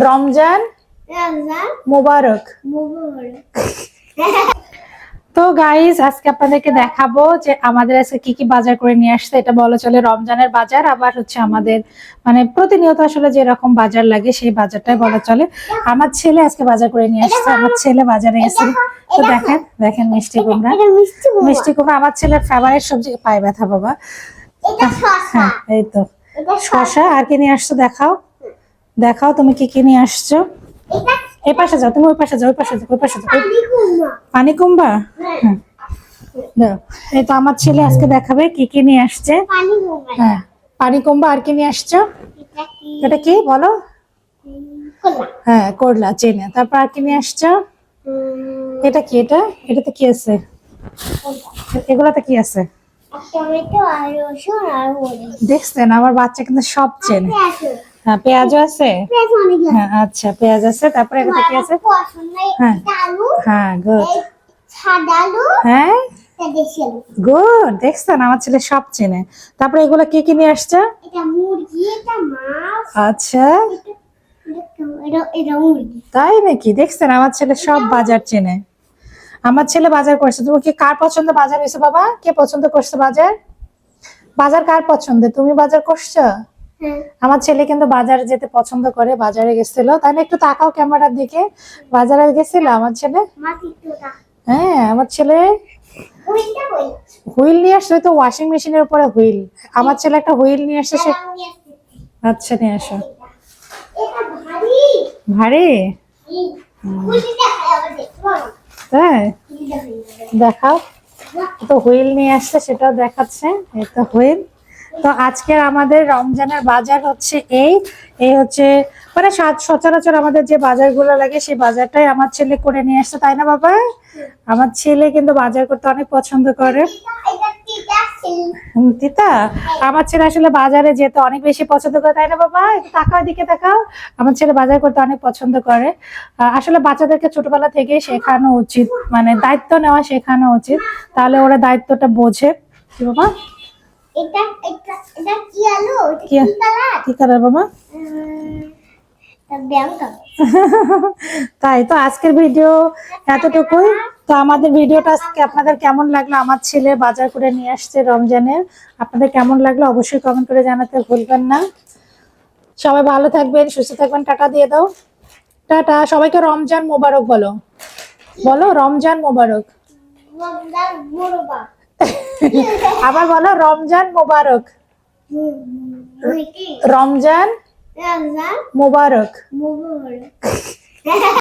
রমজান মোবারক। তো গাইজ আজকে আপনাদেরকে দেখাবো যে আমাদের আজকে কি কি বাজার করে নিয়ে আসছে এটা বলা চলে রমজানের বাজার। আবার হচ্ছে আমাদের মানে প্রতিনিয়ত আসলে যেরকম বাজার লাগে সেই বাজারটাই বলা চলে। আমার ছেলে আজকে বাজার করে নিয়ে আসছে আমার ছেলে বাজারে গেছে। তো দেখেন দেখেন মিষ্টি কুমড়া। মিষ্টি কুমড়া। আমার ছেলের ফেভারিট সবজি পায়ে ব্যথা বাবা। হ্যাঁ এই তো। শশা আর কি নিয়ে আসছো দেখাও। দেখাও তুমি কি কি নিয়ে আসছো। এই পাশে যাও তুমি ওই পাশে যাও ওই পাশে যাও ওই পাশে যাও। পানি কুম্বা হ্যাঁ এই তো আমার ছেলে আজকে দেখাবে কি কি নিয়ে আসছে। হ্যাঁ পানি কুম্বা আর কি নিয়ে আসছো? এটা কি? বলো? হ্যাঁ করলা চেনে। তারপর আর কি নিয়ে আসছো? এটা কি এটা? এটাতে কি আছে? এগুলাতে কি আছে? দেখছেন আমার বাচ্চা কিন্তু সব চেনে। হ্যাঁ পেঁয়াজও আছে? হ্যাঁ আচ্ছা পেঁয়াজ আছে তারপরে এটাতে কি আছে। হ্যাঁ। হ্যাঁ। গুড হ্যাঁ গুড দেখছেন আমার ছেলে সব চেনে। তারপরে এগুলো কি কি নিয়ে আসছে? আচ্ছা। তাই নাকি? দেখছেন আমার ছেলে সব বাজার চেনে। আমার ছেলে বাজার করছে। তুমি কি কার পছন্দ বাজার হয়েছে বাবা? কে পছন্দ করছে বাজার? বাজার কার পছন্দ তুমি বাজার করছ? আমার ছেলে কিন্তু বাজারে যেতে পছন্দ করে বাজারে গেছিল। তাহলে একটু তাকাও ক্যামেরার দিকে। বাজারে গেছিল আমার ছেলে? হ্যাঁ আমার ছেলে? হুইল নিয়ে আসছে তো ওয়াশিং মেশিনের উপরে হুইল। আমার ছেলে একটা হুইল নিয়ে আসছে সে আচ্ছা নিয়ে আসো। ভারী। হ্যাঁ দেখাও। তো হুইল নিয়ে আসছে সেটাও দেখাচ্ছে। এই তো হুইল। তো আজকের আমাদের রমজানের বাজার হচ্ছে এই। এই হচ্ছে মানে সচরাচর আমাদের যে বাজারগুলো লাগে, সেই বাজারটাই আমার ছেলে করে নিয়ে আসছে, তাই না বাবা? আমার ছেলে কিন্তু বাজার করতে অনেক পছন্দ করে। তিতা? আমার ছেলে আসলে বাজারে যেতে অনেক বেশি পছন্দ করে, তাই না বাবা? তাকাও দিকে তাকাও। আমার ছেলে বাজার করতে অনেক পছন্দ করে। আসলে বাচ্চাদেরকে ছোটবেলা থেকে শেখানো উচিত মানে দায়িত্ব নেওয়া শেখানো উচিত। তাহলে ওরা দায়িত্বটা বোঝে। কি বাবা? এটা এটা এটা কি আলু? এটা কি? কি কালার? কি কালার বাবা? তাই তো আজকের ভিডিও এতটুকুই। তো আমাদের ভিডিওটা আজকে আপনাদের কেমন লাগল? আমার ছেলে বাজার করে নিয়ে আসছে রমজানের। আপনাদের কেমন লাগল? অবশ্যই কমেন্ট করে জানাতে ভুলবেন না। সবাই ভালো থাকবেন সুস্থ থাকবেন। টাটা দিয়ে দাও। টাটা। সবাইকে রমজান মোবারক বলো। বলো রমজান মোবারক। আবার বলো রমজান মোবারক। রমজান রমজান মোবারক। মুরবা